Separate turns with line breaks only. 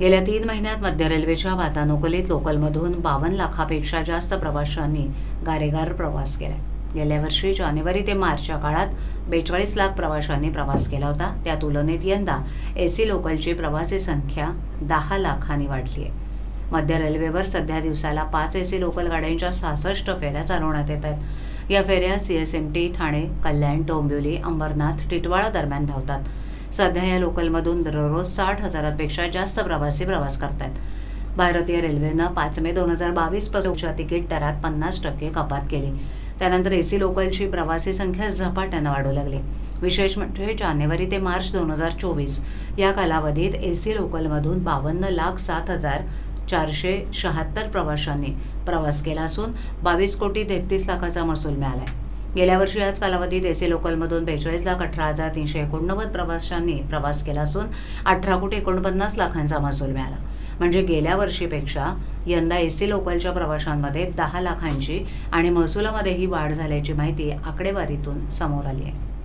गेल्या तीन महिन्यात मध्य रेल्वेच्या वातानुकूलित लोकलमधून बावन्न लाखापेक्षा जास्त प्रवाशांनी गारेगार प्रवास केला गेल्या वर्षी जानेवारी ते मार्चच्या काळात बेचाळीस लाख प्रवाशांनी प्रवास केला होता. त्या तुलनेत यंदा ए सी लोकलची प्रवासी संख्या दहा लाखांनी वाढली आहे. मध्य रेल्वेवर सध्या दिवसाला पाच ए सी लोकल गाड्यांच्या सहासष्ट फेऱ्या चालवण्यात येत आहेत. या फेऱ्या C S M T Thane Kalyan Dombivli Ambernath Titwala दरम्यान धावतात. सध्या या लोकलमधून दररोज साठ हजारांपेक्षा जास्त प्रवासी प्रवास करतात भारतीय रेल्वेनं पाच मे दोन हजार बावीस पासूनच्या तिकीट दरात पन्नास टक्के कपात केली. त्यानंतर ए सी लोकलची प्रवासी संख्या झपाट्यानं वाढू लागली. विशेष म्हणजे जानेवारी ते मार्च दोन हजार चोवीस या कालावधीत ए सी लोकलमधून बावन्न लाख सात हजार चारशे शहात्तर प्रवाशांनी प्रवास केला असून बावीस कोटी तेहतीस लाखाचा महसूल मिळाला आहे गेल्या वर्षी याच कालावधीत एसी लोकलमधून बेचाळीस लाख अठरा हजार तीनशे एकोणनव्वद प्रवाशांनी प्रवास केला असून अठरा कोटी एकोणपन्नास लाखांचा महसूल मिळाला. म्हणजे गेल्या वर्षीपेक्षा यंदा एसी लोकलच्या प्रवाशांमध्ये दहा लाखांची आणि महसुलामध्येही वाढ झाल्याची माहिती आकडेवारीतून समोर आली आहे.